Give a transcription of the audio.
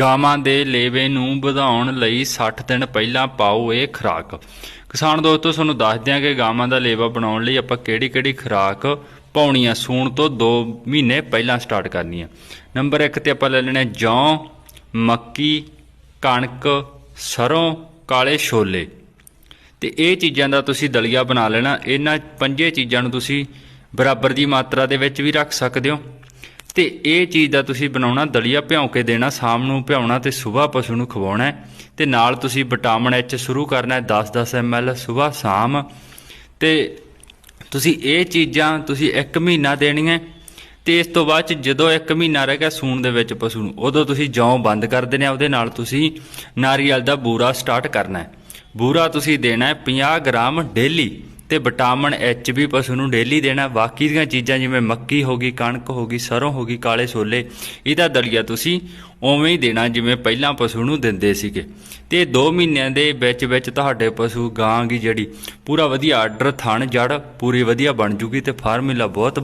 ਗਾਵਾਂ ਦੇ ਲੇਵੇ ਨੂੰ ਵਧਾਉਣ ਲਈ 60 ਦਿਨ ਪਹਿਲਾਂ ਪਾਓ ਇਹ ਖੁਰਾਕ। ਕਿਸਾਨ ਦੋਸਤੋ, ਤੁਹਾਨੂੰ ਦੱਸ ਦਿਆਂ ਕਿ ਗਾਵਾਂ ਦਾ ਲੇਵਾ ਬਣਾਉਣ ਲਈ ਆਪਾਂ ਕਿਹੜੀ-ਕਿਹੜੀ ਖੁਰਾਕ ਪਾਉਣੀ ਆ? ਸੂਣ ਤੋਂ 2 ਮਹੀਨੇ ਪਹਿਲਾਂ ਸਟਾਰਟ ਕਰਨੀ ਆ। ਨੰਬਰ 1 ਤੇ ਆਪਾਂ ਲੈ ਲੈਣੇ ਜੌਂ, ਮੱਕੀ, ਕਣਕ, ਸਰੋਂ, ਕਾਲੇ ਛੋਲੇ। ਤੇ ਇਹ ਚੀਜ਼ਾਂ ਦਾ ਤੁਸੀਂ ਦਲੀਆ ਬਣਾ ਲੈਣਾ। ਇਹਨਾਂ ਪੰਜੇ ਚੀਜ਼ਾਂ ਨੂੰ ਤੁਸੀਂ ਬਰਾਬਰ ਦੀ ਮਾਤਰਾ ਦੇ ਵਿੱਚ ਵੀ ਰੱਖ ਸਕਦੇ ਹੋ। ਤੇ ਇਹ ਚੀਜ਼ ਦਾ ਤੁਸੀਂ ਬਣਾਉਣਾ, ਦਲੀਆ ਭਿਉਂ ਕੇ ਦੇਣਾ, ਸ਼ਾਮ ਨੂੰ ਭਿਉਣਾ ਤੇ ਸਵੇਰ ਪਸ਼ੂ ਨੂੰ ਖਵਾਉਣਾ ਹੈ। ਤੇ ਨਾਲ ਤੁਸੀਂ ਵਿਟਾਮਿਨ ਐਚ ਸ਼ੁਰੂ ਕਰਨਾ ਹੈ 10-10 ml ਸਵੇਰ ਸ਼ਾਮ। ਤੇ ਤੁਸੀਂ ਇਹ ਚੀਜ਼ਾਂ ਤੁਸੀਂ 1 ਮਹੀਨਾ ਦੇਣੀਆਂ ਤੇ ਇਸ ਤੋਂ ਬਾਅਦ ਚ ਜਦੋਂ 1 ਮਹੀਨਾ ਰਹਿ ਗਿਆ ਸੂਣ ਦੇ ਵਿੱਚ ਪਸ਼ੂ ਨੂੰ, ਉਦੋਂ ਤੁਸੀਂ ਜੌਂ ਬੰਦ ਕਰ ਦੇਣਾ ਉਹਦੇ ਨਾਲ ਤੁਸੀਂ ਨਾਰੀਅਲ ਦਾ ਬੂਰਾ ਸਟਾਰਟ ਕਰਨਾ ਹੈ। ਬੂਰਾ ਤੁਸੀਂ ਦੇਣਾ ਹੈ 50 ਗ੍ਰਾਮ ਡੇਲੀ। ਤੇ ਵਿਟਾਮਿਨ ਐਚ ਵੀ ਪਸ਼ੂ ਨੂੰ ਡੇਲੀ ਦੇਣਾ। ਬਾਕੀ ਦੀਆਂ ਚੀਜ਼ਾਂ ਜਿਵੇਂ ਮੱਕੀ ਹੋ ਗਈ, ਕਣਕ ਹੋ ਗਈ, ਸਰੋਂ ਹੋ ਗਈ, ਕਾਲੇ ਛੋਲੇ, ਇਹਦਾ ਦਲੀਆ ਤੁਸੀਂ ਉਵੇਂ ਹੀ ਦੇਣਾ ਜਿਵੇਂ ਪਹਿਲਾਂ ਪਸ਼ੂ ਨੂੰ ਦਿੰਦੇ ਸੀਗੇ। ਤੇ 2 ਮਹੀਨਿਆਂ ਦੇ ਵਿੱਚ ਵਿੱਚ ਤੁਹਾਡੇ ਪਸ਼ੂ ਗਾਂ ਦੀ ਜਿਹੜੀ, ਪੂਰਾ ਵਧੀਆ ਆਰਡਰ ਥਣ, ਜੜ ਪੂਰੀ ਵਧੀਆ ਬਣ ਜੂਗੀ ਤੇ ਫਾਰਮੂਲਾ ਬਹੁਤ ਵਧੀਆ